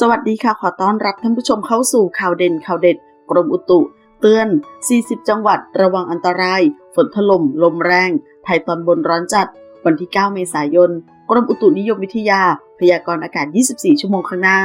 สวัสดีค่ะ ขอต้อนรับท่านผู้ชมเข้าสู่ข่าวเด่นข่าวเด็ด กรมอุตุ เตือน 40 จังหวัดระวังอันตราย ฝนถล่ม ลมแรง ไทยตอนบนร้อนจัด วันที่ 9 เมษายน กรมอุตุนิยมวิทยา พยากรณ์อากาศ 24 ชั่วโมงข้างหน้า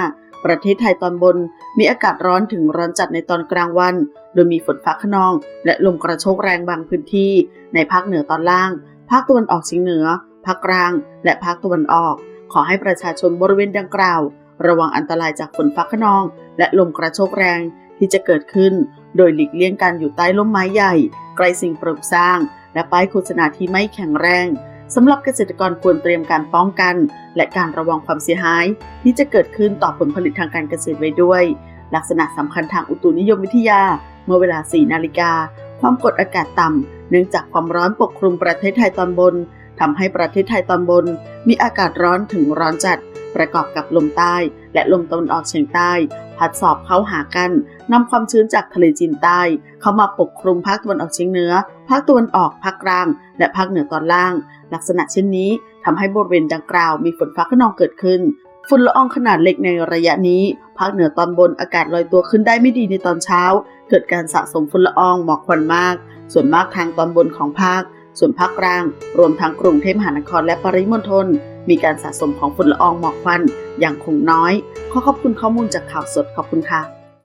ประเทศไทยตอนบน มีอากาศร้อนถึงร้อนจัดในตอนกลางวัน โดยมีฝนฟ้าขนอง และลมกระโชกแรงบางพื้นที่ ในภาคเหนือตอนล่าง ภาคตะวันออกเฉียงเหนือ ภาคกลาง และภาคตะวันออก ขอให้ประชาชนบริเวณดังกล่าว ระวังอันตรายจากฝนฟ้าขนอง และลมกระโชกแรงที่จะเกิดขึ้น โดยหลีกเลี่ยงการอยู่ใต้ร่มไม้ใหญ่ใกลสิ่งปลูกสร้าง และป้ายโฆษณาที่ไม่แข็งแรงสำหรับเกษตรกรควรเตรียมการป้องกัน และการระวังความเสียหาย ที่จะเกิดขึ้นต่อผลผลิตทางการเกษตรไว้ด้วย ลักษณะสำคัญทางอุตุนิยมวิทยา เมื่อเวลา 4 นาฬิกา ความกดอากาศต่ำเนื่องจากความร้อนปกคลุมประเทศไทยตอนบนทำให้ประเทศไทยตอนบน มีอากาศร้อนถึงร้อนจัด ประกอบกับลมใต้ และลมตะวันออกเฉียงใต้ พัดสอบเข้าหากันนำความชื้นจากทะเลจีนใต้ เข้ามาปกคลุมภาคตะวันออกเฉียงเหนือ ภาคตะวันออกภาคกลาง และภาคเหนือตอนล่าง ลักษณะเช่นนี้ทำให้บริเวณดังกล่าวมีฝนฟ้าขนองเกิดขึ้นฝุ่นละอองขนาดเล็กในระยะนี้ ภาคเหนือตอนบนอากาศลอยตัวขึ้นได้ไม่ดีในตอนเช้า เกิดการสะสมฝุ่นละอองหมอกควันมาก ส่วนมากทางตอนบนของภาค ส่วนภาคกลาง รวมทั้งกรุงเทพมหานครและปริมณฑล มีการสะสมของฝุ่นละอองหมอกควันอย่างคงน้อย ขอขอบคุณข้อมูลจากข่าวสดขอบคุณค่ะ